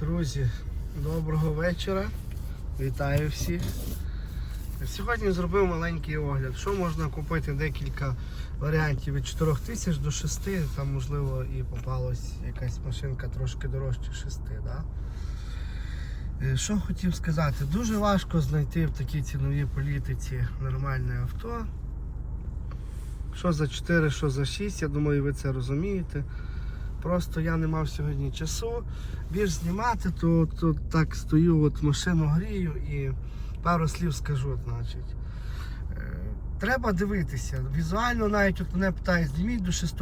Друзі, доброго вечора. Вітаю всіх. Сьогодні зробив маленький огляд. Що можна купити декілька варіантів від 4 тисяч до 6, там можливо і попалась якась машинка трошки дорожче 6. Да? Е, Що хотів сказати, дуже важко знайти в такій ціновій політиці нормальне авто. Що за 4, що за 6, я думаю, ви це розумієте. Просто я не мав сьогодні часу більш знімати, то, то так стою, от машину грію і пару слів скажу. значить. Е, Треба дивитися. Візуально навіть от мене питають, зніміть до 6,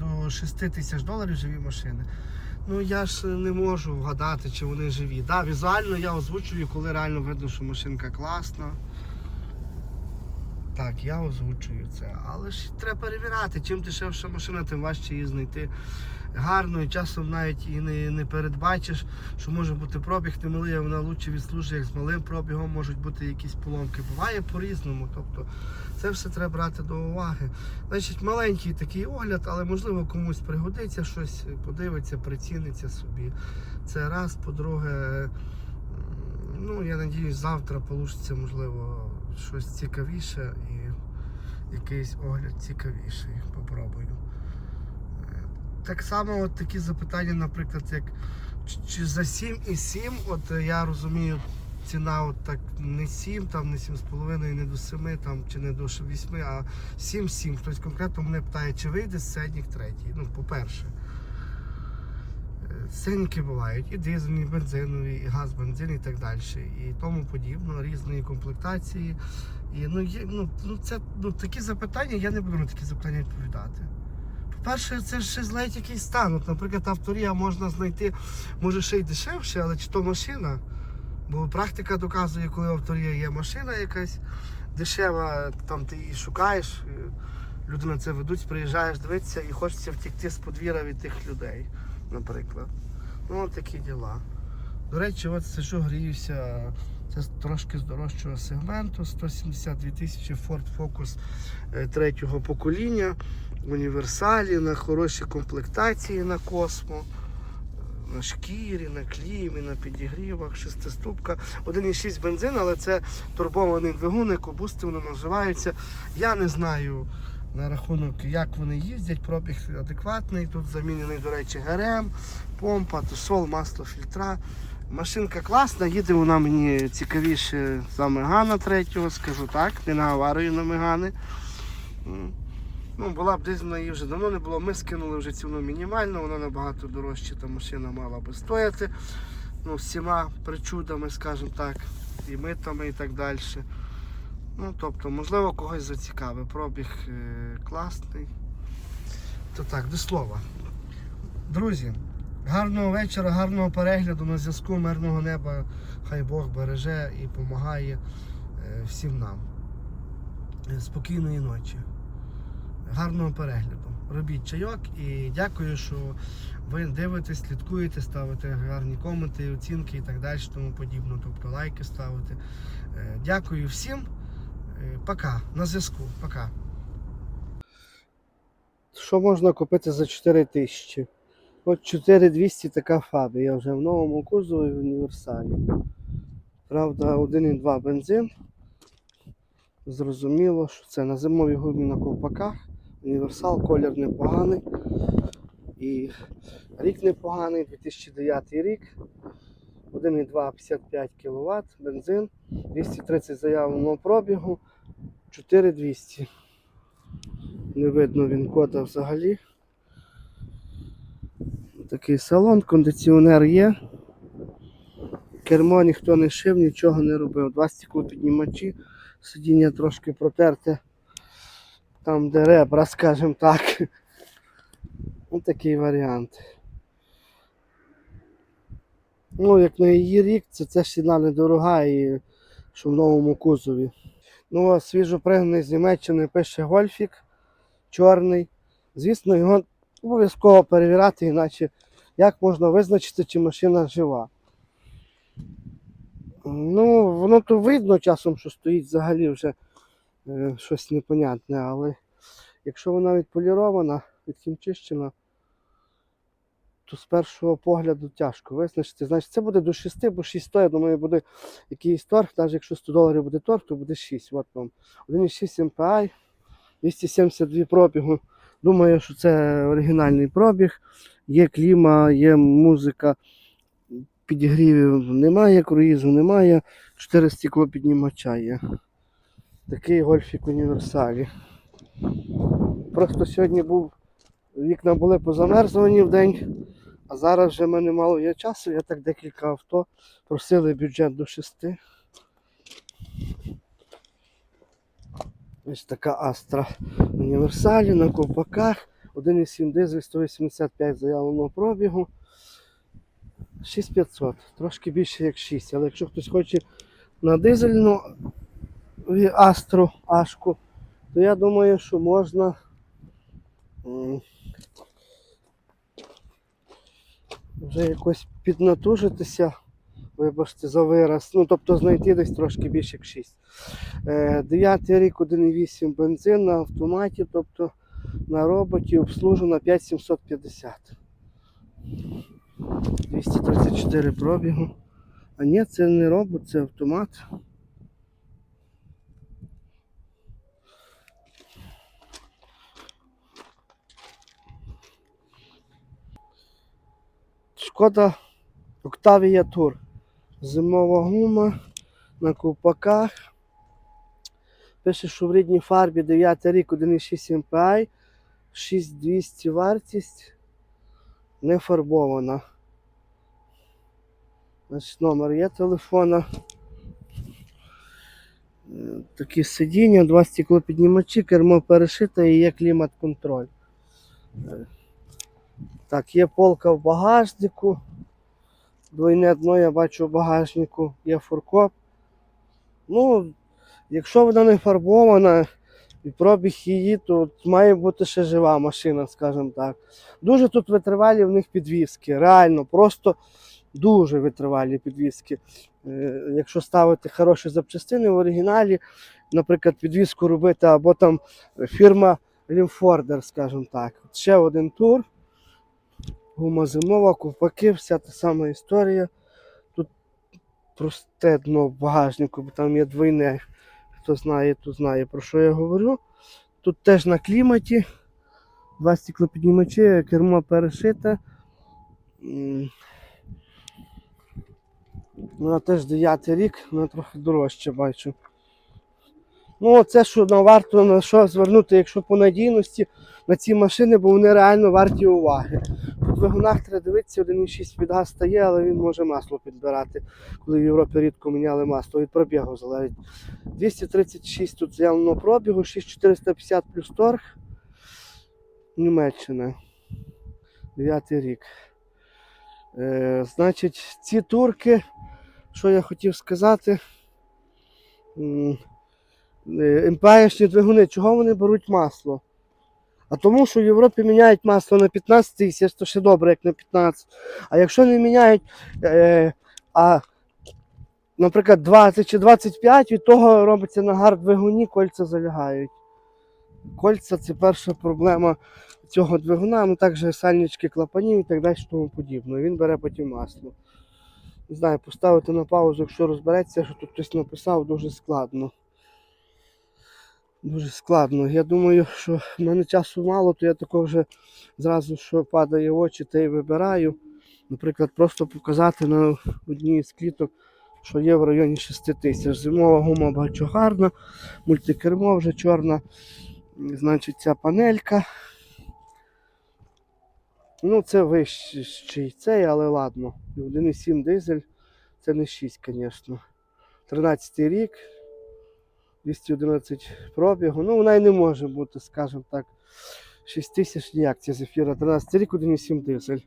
до 6 тисяч доларів живі машини. Ну я ж не можу вгадати, чи вони живі. Да, візуально я озвучую, коли реально видно, що машинка класна. Так, я озвучую це. Але ж треба перевіряти. Чим дешевша машина, тим важче її знайти гарно і часом навіть і не, не передбачиш, що може бути пробіг немалий, а вона лучше відслужує, як з малим пробігом можуть бути якісь поломки. Буває по-різному. Тобто це все треба брати до уваги. Значить, маленький такий огляд, але можливо комусь пригодиться щось, подивиться, приціниться собі. Це раз, по-друге, ну я надіюсь, завтра вийде, можливо, щось цікавіше і якийсь огляд цікавіший. Попробую. Так само от такі запитання, наприклад, як чи- за 7,7, от е, я розумію, ціна от так не 7, там не 7,5, не до 7, там, чи не до 8, а 7,7. Хтось конкретно мене питає, чи вийде середніх третій. Ну, по-перше. Синьки бувають, і дизельні, і бензинові, і газ, бензин, і так далі. І тому подібно, різної комплектації. І ну, є, ну, ну, це, ну, такі запитання, я не буду на такі запитання відповідати. По-перше, це ще злить якийсь стан. От, наприклад, авторія можна знайти, може ще й дешевше, але чи то машина. Бо практика доказує, коли авторія є машина якась дешева, там ти її шукаєш, люди на це ведуть, приїжджаєш, дивитися і хочеться втекти з подвір'я від тих людей, наприклад. Ну, такі діла. До речі, от сижу, гріюся. Це трошки з дорожчого сегменту. 172 тисячі Ford Focus е, третього покоління універсалі, на хорошій комплектації на космо, на шкірі, на клімі, на підігрівах, шестиступка. 1,6 бензин, але це турбований двигун, екобусти вони називаються. Я не знаю на рахунок, як вони їздять, пробіг адекватний. Тут замінений, до речі, ГРМ, помпа, тусол, масло, фільтра. Машинка класна, їде вона мені цікавіше за Мегана третього, скажу так, не наговарюю на Мегани. Ну, була б дизельна, її вже давно не було. Ми скинули вже ціну мінімальну, вона набагато дорожче, та машина мала би стояти. Ну, всіма причудами, скажімо так, і митами і так далі. Ну, тобто, можливо, когось зацікавить. Пробіг е, класний. То так, до слова. Друзі, гарного вечора, гарного перегляду на зв'язку, мирного неба. Хай Бог береже і допомагає е, всім нам. Е, Спокійної ночі гарного перегляду. Робіть чайок і дякую, що ви дивитесь, слідкуєте, ставите гарні коменти, оцінки і так далі, тому подібно. Тобто лайки ставите. Дякую всім. Е, Пока. На зв'язку. Пока. Що можна купити за 4 тисячі? От 4200 така фаби. Я вже в новому кузові в універсалі. Правда, 1,2 бензин. Зрозуміло, що це на зимовій гумі на ковпаках. Універсал, колір непоганий. І рік непоганий, 2009 рік. 1,2 55 кВт, бензин, 230 заявленого пробігу, 4200. Не видно він кода взагалі. Такий салон, кондиціонер є. Кермо ніхто не шив, нічого не робив. Два стеклопіднімачі, сидіння трошки протерте. Там де ребра, скажімо так. Ось такий варіант. Ну, як на її рік, це, це ціна недорога і що в новому кузові. Ну, а свіжопригнаний з Німеччини пише гольфік чорний. Звісно, його обов'язково перевіряти, іначе як можна визначити, чи машина жива. Ну, воно то видно часом, що стоїть взагалі вже е, щось непонятне, але якщо вона відполірована, відхімчищена, то з першого погляду тяжко визначити. Значить, це буде до 6, бо 6 100, я думаю, буде якийсь торг, навіть якщо 100 доларів буде торг, то буде 6. От вам. 1,6 MPI, 272 пробігу. Думаю, що це оригінальний пробіг. Є кліма, є музика, підігрівів немає, круїзу немає, 4 стеклопіднімача є. Такий гольфік універсалі. Просто сьогодні був, вікна були позамерзувані в день, а зараз вже в мене мало є часу, я так декілька авто просили бюджет до 6. Ось така Астра універсалі на ковпаках. 1,7 дизель 185 заявленого пробігу. 6500, трошки більше як 6. Але якщо хтось хоче на дизельну Астру Ашку, то я думаю, що можна. Вже якось піднатужитися, вибачте, за вираз. Ну, тобто знайти десь трошки більше як 6. Е, Дев'ятий рік 1,8 бензин на автоматі, тобто на роботі обслужено 5750. 234 пробігу. А ні, це не робот, це автомат. Шкода Octavia Tour. Зимова гума на ковпаках. Пише, що в рідній фарбі 9 рік 1,6 MPI, 6200 вартість, не фарбована. Значить, номер є телефона. Такі сидіння, два стеклопіднімачі, кермо перешите і є клімат-контроль. Е, Так, є полка в багажнику. Двойне дно я бачу в багажнику, є фуркоп. Ну, якщо вона не фарбована і пробіг її, то має бути ще жива машина, скажімо так. Дуже тут витривалі в них підвіски. Реально, просто дуже витривалі підвіски. Е, Якщо ставити хороші запчастини в оригіналі, наприклад, підвіску робити, або там фірма Лімфордер, скажімо так. Ще один тур. Гума зимова, ковпаки, вся та сама історія. Тут просте дно в багажнику, бо там є двойне. Хто знає, то знає про що я говорю. Тут теж на кліматі. Два стеклопіднімачі, кермо перешите. Вона теж 9 рік, вона трохи дорожче бачу. Ну, це що на варто на що звернути, якщо по надійності на ці машини, бо вони реально варті уваги. По двигунах треба дивитися, 1,6 від газ стає, але він може масло підбирати, коли в Європі рідко міняли масло, від пробігу залежить. 236 тут заявлено пробігу, 6450 плюс торг. Німеччина. 9 рік. Е, значить, ці турки, що я хотів сказати. Е, двигуни, чого вони беруть масло? А тому, що в Європі міняють масло на 15 тисяч, то ще добре, як на 15. А якщо не міняють, е, а, наприклад, 20 чи 25, від того робиться нагар двигуні, кольця залягають. Кольця це перша проблема цього двигуна, ну також сальнички клапанів і так далі, тому подібне. Він бере потім масло. Не знаю, поставити на паузу, якщо розбереться, що тут хтось написав, дуже складно. Дуже складно. Я думаю, що в мене часу мало, то я такого вже зразу, що падає в очі, те й вибираю. Наприклад, просто показати на одній з кліток, що є в районі 6 тисяч. Зимова гума багатогарна, мультикермо вже чорна. Значить, ця панелька. Ну, це вищий цей, але ладно. 1,7 дизель, це не 6, звісно. 13 рік. 211 пробігу. Ну, вона і не може бути, скажімо так, 6 тисяч ніяк ця зефіра. 13 рік 1,7 дизель.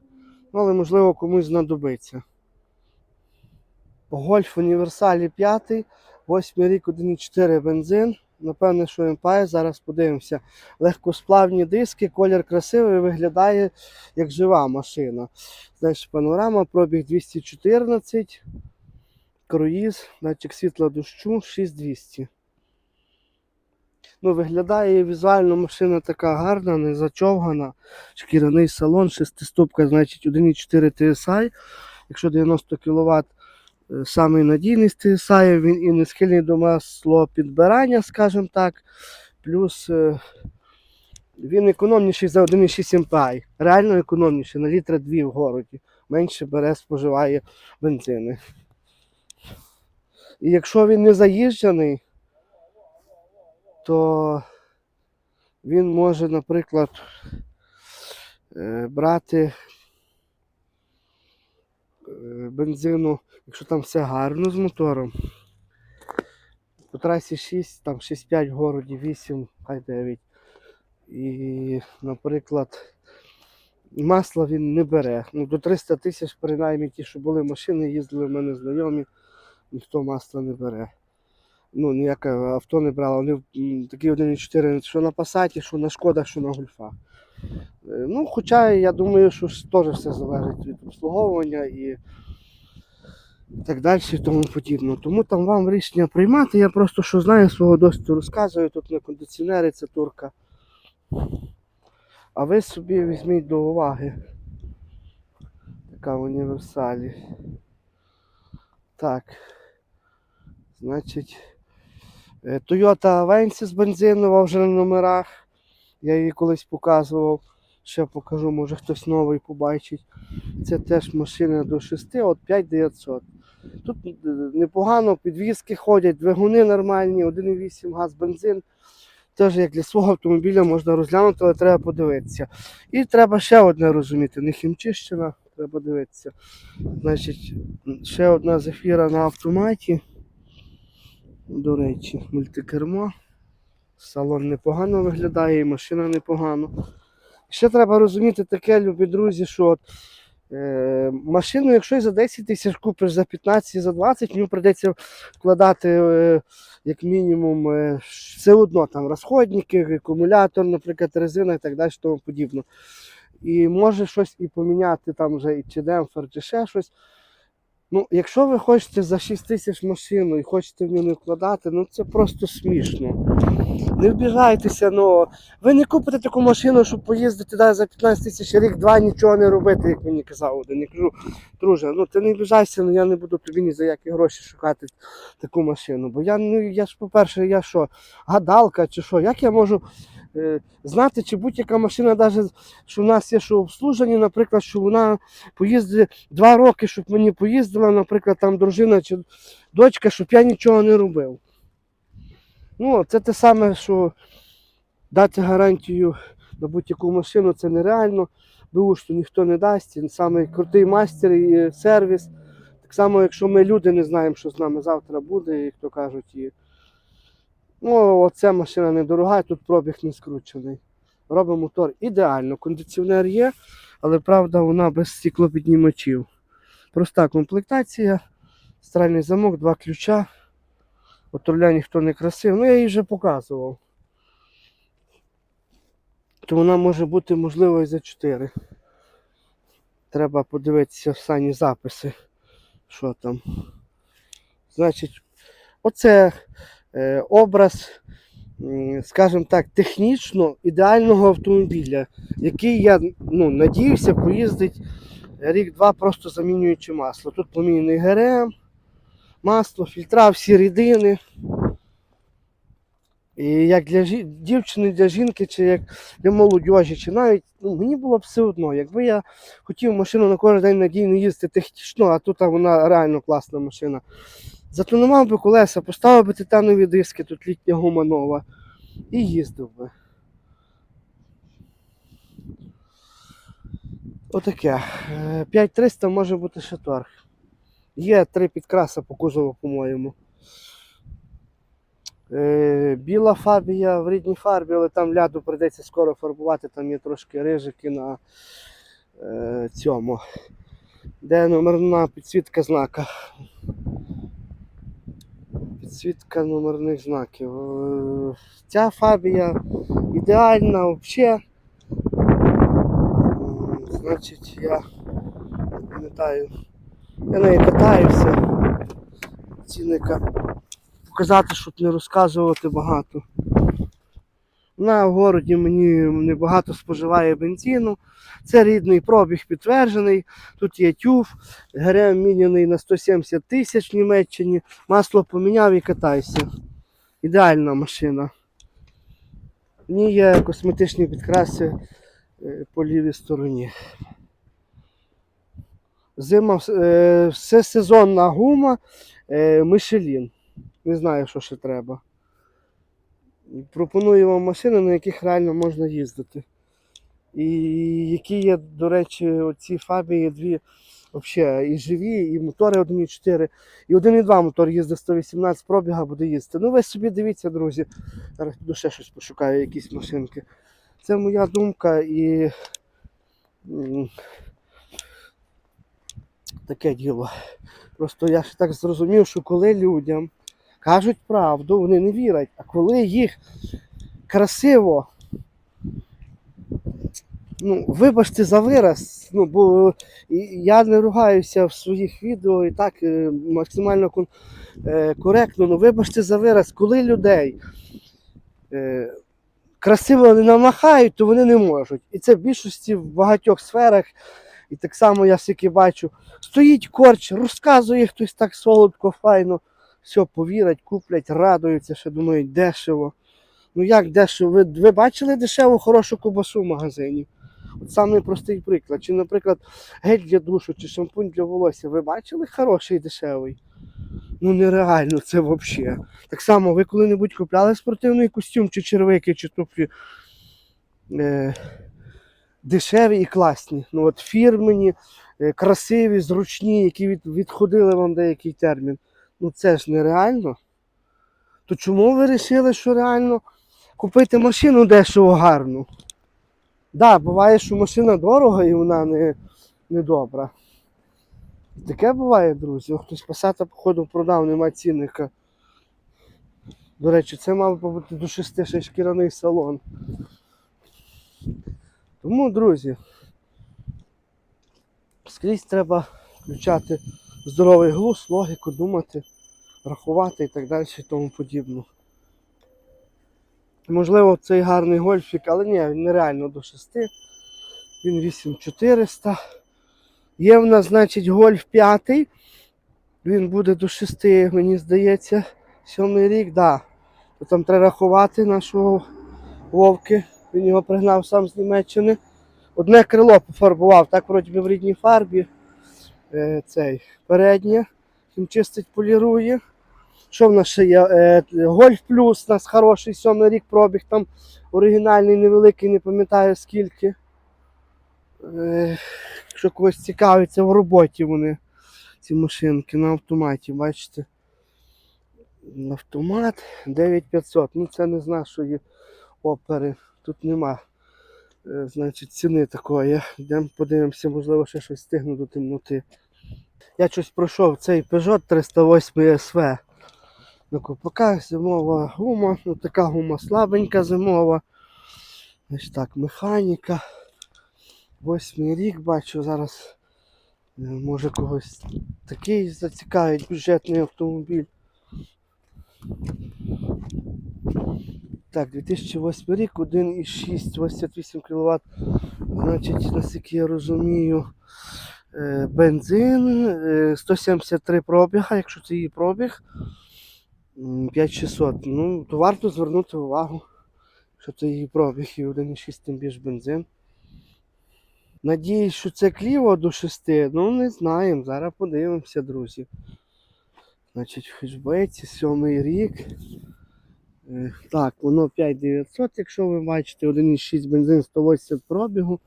Ну, але можливо комусь знадобиться. Гольф універсалі 5, 8 рік 1,4 бензин. Напевне, що Empire, зараз подивимося. Легкосплавні диски, колір красивий, виглядає як жива машина. Знаєш, панорама, пробіг 214, круїз, датчик світла дощу 6200. Ну, виглядає візуально машина така гарна, не зачовгана. Шкіряний салон, шестиступка, значить 1,4 TSI. Якщо 90 кВт, самий надійний з TSI, він і не схильний до масло підбирання, скажімо так. Плюс е, він економніший за 1,6 MPI. Реально економніший, на літра 2 в городі. Менше бере, споживає бензини. І якщо він не заїжджений, то він може, наприклад, е, брати е, бензину, якщо там все гарно з мотором. По трасі 6, там 6-5 в городі, 8, хай 9. І, наприклад, масла він не бере. Ну, до 300 тисяч, принаймні, ті, що були машини, їздили в мене знайомі, ніхто масла не бере. Ну, ніяке авто не брало. Вони такі 1,4, що на Пасаті, що на Шкодах, що на Гольфах. Е, Ну, хоча я думаю, що теж все залежить від обслуговування і так далі і тому подібне. Тому там вам рішення приймати. Я просто що знаю, свого досвіду розказую. Тут на кондиціонери це турка. А ви собі візьміть до уваги. Така в універсалі. Так. Значить, Toyota Avensis бензинова вже на номерах. Я її колись показував. Ще покажу, може хтось новий побачить. Це теж машина до 6, от 5900. Тут е, непогано, підвіски ходять, двигуни нормальні, 1,8 газ, бензин. Теж як для свого автомобіля можна розглянути, але треба подивитися. І треба ще одне розуміти, не хімчищина, треба дивитися. Значить, ще одна зефіра на автоматі. До речі, мультикермо. Салон непогано виглядає, і машина непогано. Ще треба розуміти таке, любі друзі, що от, е, машину, якщо і за 10 тисяч купиш за 15 за 20, мені прийдеться вкладати е, як мінімум е, все одно там розходники, акумулятор, наприклад, резина і так далі, тому подібне. І може щось і поміняти там вже і чи демпфер, чи ще щось. Ну, якщо ви хочете за 6 тисяч машину і хочете в нього вкладати, ну це просто смішно. Не вбігайтеся, ну ви не купите таку машину, щоб поїздити да, за 15 тисяч рік-два нічого не робити, як мені казав один. Я кажу, друже, ну ти не вбіжайся, ну я не буду тобі ні за які гроші шукати таку машину. Бо я, ну, я ж, по-перше, я що, гадалка чи що, як я можу знати, чи будь-яка машина, навіть що в нас є що обслужені, наприклад, що вона поїздить два роки, щоб мені поїздила, наприклад, там дружина чи дочка, щоб я нічого не робив. Ну, це те саме, що дати гарантію на будь-яку машину це нереально. БУ що ніхто не дасть. Він самий крутий майстер і е, сервіс. Так само, якщо ми люди не знаємо, що з нами завтра буде, як то кажуть, і ну, оця машина недорога, тут пробіг не скручений. Робимо мотор ідеально. Кондиціонер є, але правда вона без стеклопіднімачів. Проста комплектація, стрельний замок, два ключа. Отруля ніхто не красив. Ну я її вже показував. То вона може бути можливо і за 4. Треба подивитися самі записи. Що там. Значить, оце образ, скажімо так, технічно ідеального автомобіля, який я ну, надіюся поїздить рік-два, просто замінюючи масло. Тут поміняний ГРМ, масло, фільтра, всі рідини. І як для жі- дівчини, для жінки, чи як для молодіжі, чи навіть ну, мені було б все одно. Якби я хотів машину на кожен день надійно їздити технічно, а тут вона реально класна машина. Затонував би колеса, поставив би титанові диски, тут літня гума і їздив би. Отаке. Е, 5300 може бути ще торг. Є три підкраса по кузову, по-моєму. Е, біла фабія в рідній фарбі, але там ляду прийдеться скоро фарбувати, там є трошки рижики на е, цьому. Де номерна підсвітка знака. Підсвітка номерних знаків. Е, Ця фабія ідеальна взагалі. Значить, я пам'ятаю. Я нею катаюся. Цінника показати, щоб не розказувати багато. На городі мені небагато споживає бензину. Це рідний пробіг підтверджений. Тут є тюф, ГРМ міняний на 170 тисяч в Німеччині. Масло поміняв і катайся. Ідеальна машина. В ній є косметичні підкраси е, по лівій стороні. Зима, е, все сезонна гума, е, Мишелін. Не знаю, що ще треба. Пропоную вам машини, на яких реально можна їздити. І які є, до речі, оці фабії дві взагалі і живі, і мотори 1.4, і 1.2 мотор їздить 118 пробіга, буде їздити. Ну ви собі дивіться, друзі. Зараз піду ще щось пошукаю, якісь машинки. Це моя думка і таке діло. Просто я ще так зрозумів, що коли людям кажуть правду, вони не вірять. А коли їх красиво, ну, вибачте за вираз, ну, бо я не ругаюся в своїх відео і так е, максимально е, коректно, ну вибачте за вираз, коли людей е, красиво не намахають, то вони не можуть. І це в більшості в багатьох сферах. І так само я всяки бачу, стоїть корч, розказує хтось так солодко, файно. Все, повірять, куплять, радуються, ще думають, дешево. Ну як дешево? Ви, ви бачили дешеву хорошу ковбасу в магазині? От самий простий приклад. Чи, наприклад, гель для душу, чи шампунь для волосся. Ви бачили хороший дешевий? Ну нереально це взагалі. Так само, ви коли-небудь купляли спортивний костюм, чи червики, чи туфлі е, дешеві і класні. Ну от фірмені, е, красиві, зручні, які від, відходили вам деякий термін. Ну це ж нереально. То чому ви вирішили, що реально купити машину дешево гарну? Так, да, буває, що машина дорога і вона не, не добра. Таке буває, друзі. Хтось Passat, походу, продав, нема цінника. До речі, це мав би бути до 6 ще шкіряний салон. Тому, друзі, скрізь треба включати здоровий глузд, логіку, думати, рахувати і так далі і тому подібне. Можливо, цей гарний гольфік, але ні, він нереально до 6. Він 8400. Є в нас, значить, гольф 5. Він буде до 6, мені здається, сьомий рік, да. Там треба рахувати нашого Вовки. Він його пригнав сам з Німеччини. Одне крило пофарбував, так вроді би в рідній фарбі. Е, цей переднє. Він чистить, полірує. Що в нас ще є? Е, Гольф плюс, у нас хороший сьомий рік пробіг, там оригінальний, невеликий, не пам'ятаю скільки. Е, якщо когось цікавить, це в роботі вони, ці машинки на автоматі, бачите. Автомат 9500. Ну це не з нашої опери. Тут нема е, значить, ціни такої. Йдемо подивимося, можливо, ще щось стигну до темноти. Я щось пройшов цей Peugeot 308 SV. На копаках зимова гума, ну така гума слабенька зимова. Ось так, механіка. Восьмий рік бачу, зараз е, може когось такий зацікавить бюджетний автомобіль. Так, 2008 рік, 1,6, 88 кВт. Значить, наскільки я розумію, е, бензин, е, 173 пробіга, якщо це її пробіг. М, 5600. Ну, то варто звернути увагу, що це її пробіг і 1,6 тим більш бензин. Надіюсь, що це кліво до 6, ну не знаємо. Зараз подивимося, друзі. Значить, в хешбеці, сьомий рік. Е, Так, воно 5900, якщо ви бачите, 1,6 бензин 180 пробігу.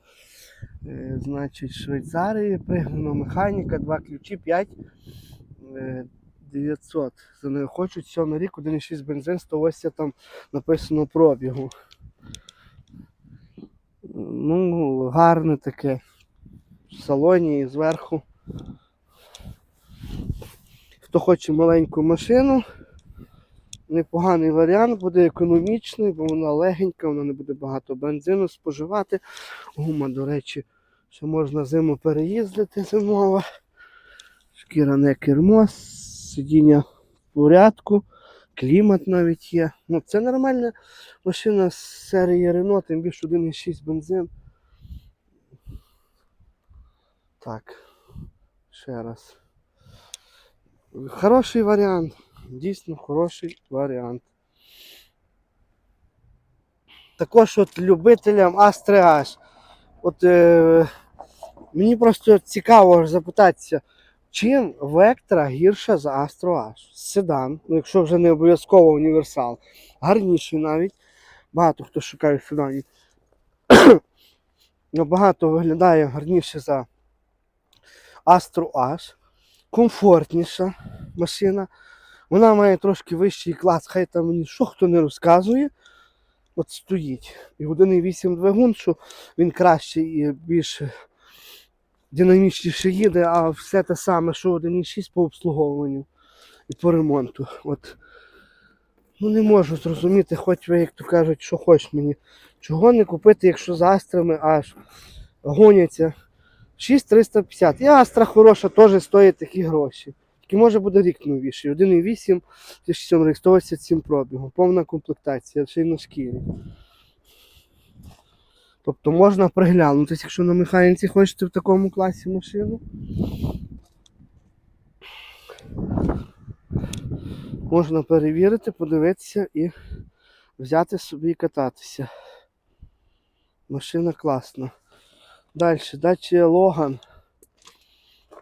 Е, Значить, Швейцарії пригнано механіка, два ключі, 5 е, 900. За нею хочуть 7 рік, 1,6 бензин, 180 там написано пробігу. Ну, гарне таке. В салоні і зверху. Хто хоче маленьку машину, непоганий варіант, буде економічний, бо вона легенька, вона не буде багато бензину споживати. Гума, до речі, що можна зиму переїздити зимова. Шкіряне кермо, сидіння в порядку, Клімат навіть є. Ну, це нормальна машина з серії Renault, тим більше 1,6 бензин. Так, ще раз. Хороший варіант. Дійсно хороший варіант. Також от любителям Astra H. От е, мені просто цікаво запитатися, чим Vectra гірша за Astro H? Седан, ну якщо вже не обов'язково універсал. Гарніший навіть. Багато хто шукає седанів. Набагато виглядає гарніше за Astro H. Комфортніша машина. Вона має трошки вищий клас, хай там мені що хто не розказує. От стоїть. І 1,8 двигун, що він кращий і більш динамічніше їде, а все те саме, що 1,6 по обслуговуванню і по ремонту. От. Ну не можу зрозуміти, хоч ви, як то кажуть, що хочеш мені. Чого не купити, якщо з астрами аж гоняться. 6350. І Астра хороша, теж стоїть такі гроші. Тільки може буде рік новіший. 1,8 2007 рік, 187 пробігу. Повна комплектація, ще й на шкірі. Тобто можна приглянутися, якщо на механіці хочете в такому класі машину. Можна перевірити, подивитися і взяти собі і кататися. Машина класна. Далі, дача Логан.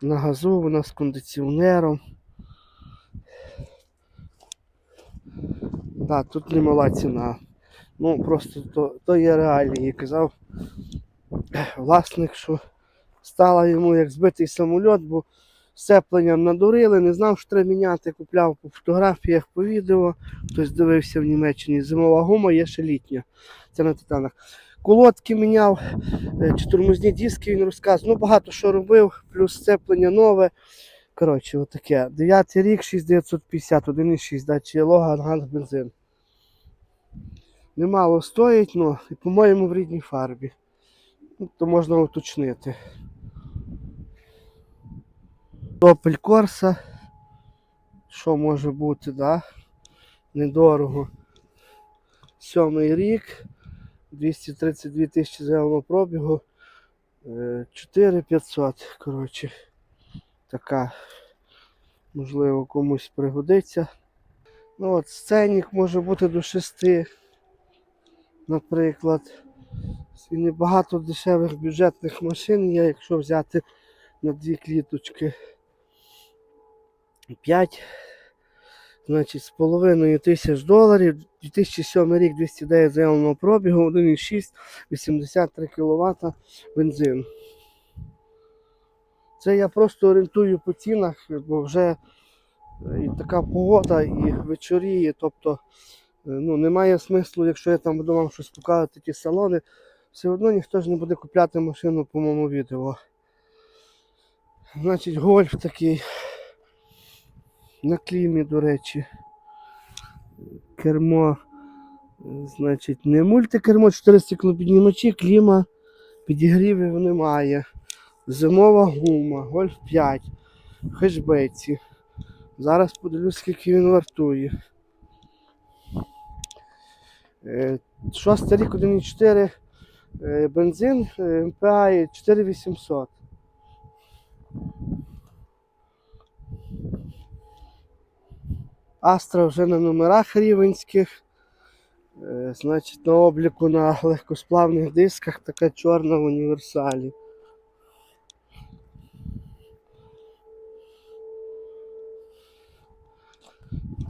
На газу вона з кондиціонером. Да, тут немала ціна. Ну просто то, то є реалії. Казав власник, що стала йому як збитий самольот, бо сцепленням надурили, не знав, що треба міняти, купляв по фотографіях, по відео. Хтось дивився в Німеччині. Зимова гума є ще літня. Це на титанах. Колодки міняв, е, чи тормозні диски він розказував. Ну, багато що робив, плюс сцеплення нове. Коротше, отаке. Дев'ятий рік, 6950, 1,6, дачі Логан, газ, бензин. Немало стоїть, ну, і, по-моєму, в рідній фарбі. Ну, то можна уточнити. Opel Corsa. Що може бути, да? Недорого. Сьомий рік. 232 тисячі заявного пробігу. Е, 4500, коротше. Така, можливо, комусь пригодиться. Ну от сценік може бути до 6, наприклад. І небагато дешевих бюджетних машин є, якщо взяти на дві кліточки. 5, значить, з половиною тисяч доларів. 2007 рік 209 заявленого пробігу, 1,6, 83 кВт бензин. Це я просто орієнтую по цінах, бо вже е, і така погода, і вечоріє, тобто ну, немає смислу, якщо я там буду вам щось показувати, ті салони, все одно ніхто ж не буде купляти машину по моєму відео. Значить, гольф такий. На клімі, до речі. Кермо. е, Значить, не мультикермо, 4 стеклопіднімачі, кліма, підігрівів немає. Зимова гума, гольф 5, хешбеці. Зараз подивлюсь, скільки він вартує. Е, Шостий рік 1,4 е, бензин, е, МПА 4800. Астра вже на номерах рівенських. Значить, на обліку на легкосплавних дисках така чорна в універсалі.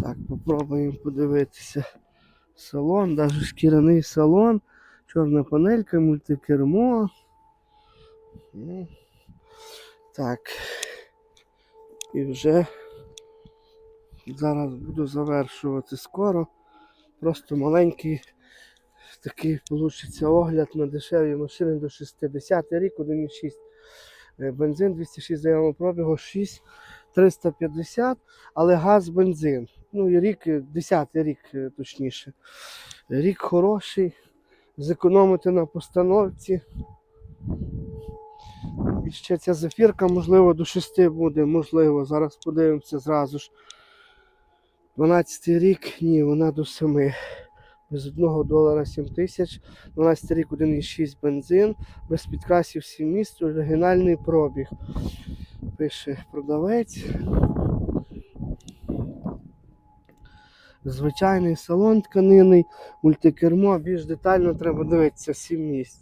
Так, попробуємо подивитися. Салон, навіть шкіряний салон, чорна панелька, мультикермо. Так. І вже зараз буду завершувати скоро. Просто маленький такий получиться огляд на дешеві машини до 60 рік, 1,6 Е, бензин 206 заявного пробігу, 6 350, але газ бензин. Ну рік, е, 10 рік е, точніше. Рік хороший. Зекономити на постановці. І ще ця зефірка, можливо, до 6 буде, можливо. Зараз подивимося зразу ж. 12 рік, ні, вона до 7. Без 1 долара 7 тисяч. 12 рік 1,6 бензин, без підкрасів 7 місць, оригінальний пробіг. Пише продавець. Звичайний салон тканинний, мультикермо, більш детально треба дивитися 7 місць.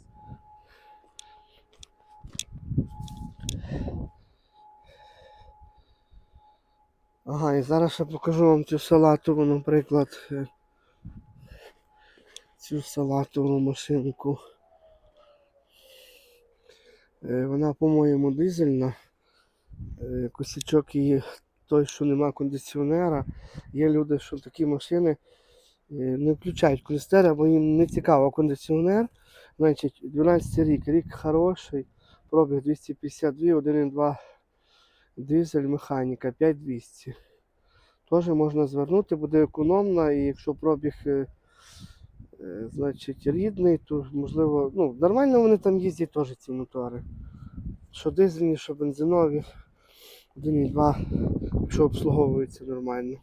Ага, і зараз ще покажу вам цю салатову, наприклад. е, Цю салатову машинку. Е, Вона, по-моєму, дизельна. Е, Косячок її той, що нема кондиціонера. Є люди, що такі машини е, не включають кондиціонер, бо їм не цікаво кондиціонер. Значить, 12 рік, рік хороший, пробіг 252, 1,2 дизель, механіка 5200. Теж можна звернути, буде економно, і якщо пробіг е, е, значить, рідний, то можливо, ну, нормально вони там їздять теж ці мотори. Що дизельні, що бензинові, 1,2, якщо обслуговується нормально.